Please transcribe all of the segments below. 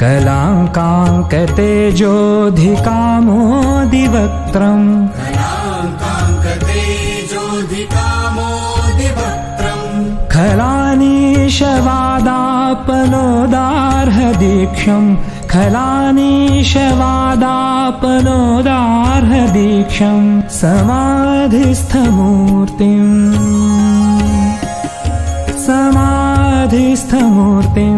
कलाङ्काङ्कतेजोऽधिकामोदिवक्त्रम् खलानीशवादापनोदार्हदीक्षम्। खलानीशवादापनोदार्हदीक्षम्। समाधिस्थमूर्तिम्। समाधिस्थमूर्तिम्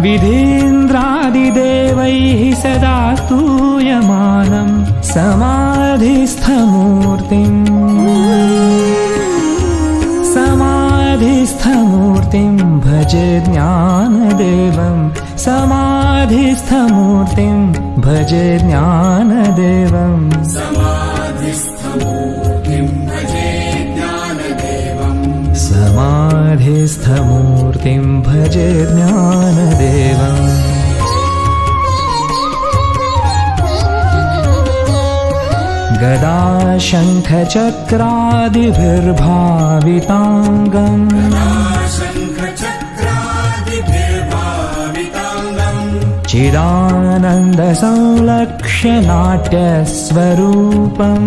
विधीन्द्रादिदेवैः सदा स्तूयमानम् समाधिस्थमूर्तिम्। भजे ज्ञानदेवम्। समाधिस्थमूर्तिम् भजे ज्ञानदेवम् समाधिस्थमूर्तिम् भजे ज्ञानदेवम् गदा शङ्खचक्रादिभिर्भाविताङ्गम् चिदानन्दसंलक्ष्य नाट्यस्वरूपम्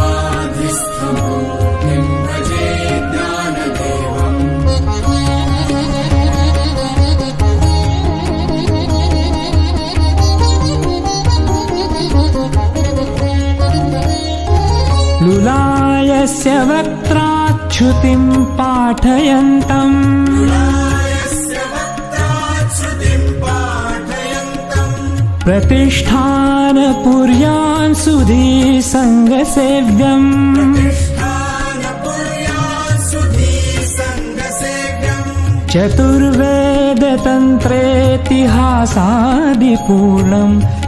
लुलायस्य वक्त्राच्छ्रुतिम् पाठयन्तम्। प्रतिष्ठानपुर्यान् सुधी सङ्गसेव्यम्। चतुर्वेदतन्त्रेतिहासादिपूर्णम्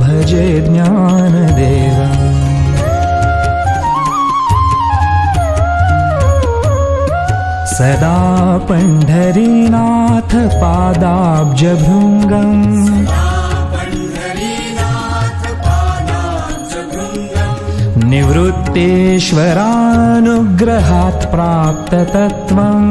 भजे ज्ञानदेवम् सदा पण्ढरीनाथ पादाब्जभृङ्गम्। निवृत्तेश्वरानुग्रहात् प्राप्ततत्त्वम्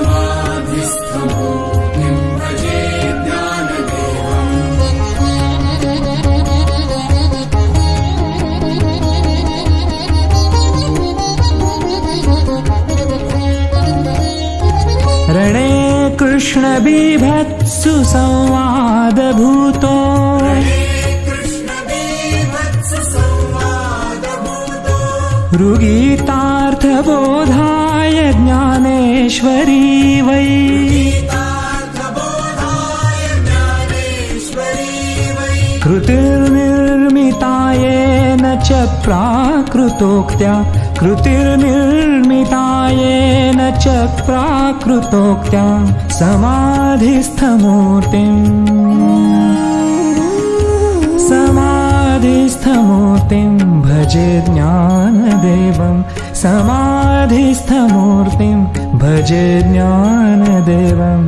कृष्णबीभत्सु संवादभूतो ऋगीतार्थबोधाय ज्ञानेश्वरी वै। कृतिर्निर्मितायेन च प्राकृतोक्त्या कृतिर्निर्मितायेन च समाधिस्थमूर्तिम्। समाधिस्थमूर्तिं भजे ज्ञानदेवं समाधिस्थमूर्तिं भजे ज्ञानदेवम्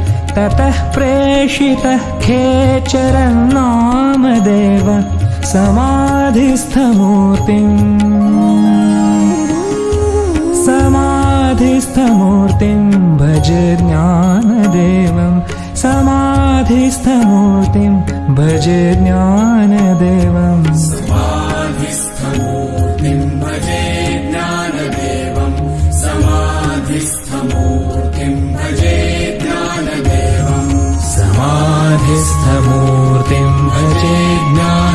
ततः प्रेषितः खेचरं नामदेव समाधिस्थमूर्तिम् समाधिस्थमूर्तिं भज ज्ञानदेवं समाधिस्थमूर्तिं भज ज्ञानदेवम् समाधिस्थमूर्तिं भजे ज्ञानदेवं